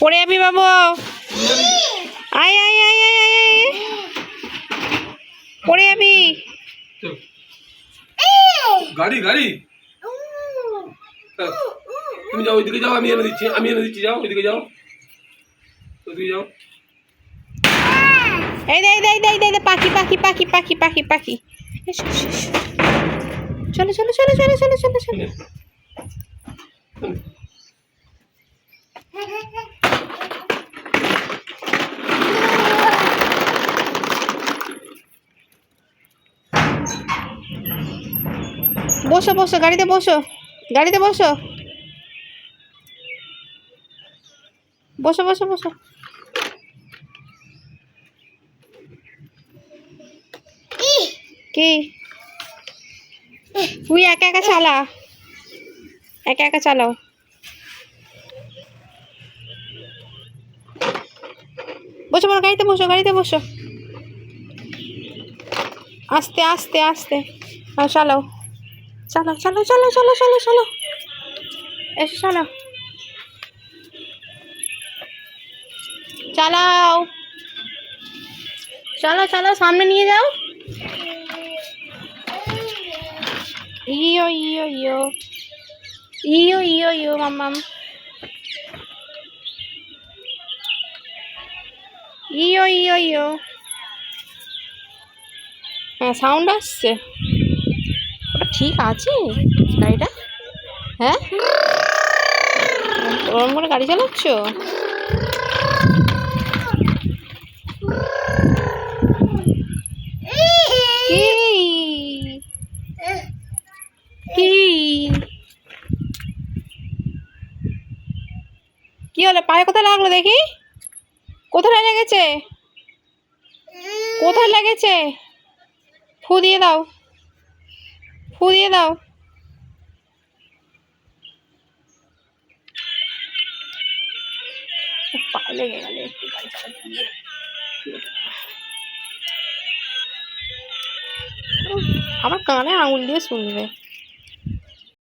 পড়ে যাবি বাবু। আয় আয় আয় আয় আয় আয়। পড়ে যাবি। গাড়ি গাড়ি। তুমি যাও ওইদিকে যাও আমি এনে দিচ্ছি আমি এনে দিচ্ছি যাও ওইদিকে যাও। ওইদিকে যাও। এই দে এই দে এই দে, এই দে, পাখি পাখি পাখি পাখি পাখি পাখি। চলো চলো চলো চলো চলো চলো চলো। বসো বসো, গাড়িতে বসো গাড়িতে বসো। বসো বসো বসো। কি? তুই একা একা চালা? একা একা চালাও। বসো বলো গাড়িতে বসো গাড়িতে বসো। আস্তে আস্তে আস্তে। চালাও। চালাও চালাও চালাও চালাও চালাও চালাও এসো চালাও চালাও। চালাও চালাও সামনে নিয়ে যাও। ইয়ো ইয়ো ইয়ো। ইয়ো ইয়ো ইয়ো মাম্মাম ইয়ো ইয়ো ইয়ো। হ্যাঁ সাউন্ড আসছে। ঠিক আছে? গাড়িটা? হ্যাঁ? ওরম করে গাড়ি চালাচ্ছ? কি? হলো? পায়ে কোথায় লাগল দেখি? কোথায় লেগেছে? কোথায় লেগেছে? ফু দিয়ে দাও। ফু দিয়ে দাও। লেগে গেল গিয়ে কানে আঙুল দিয়ে শুনবে।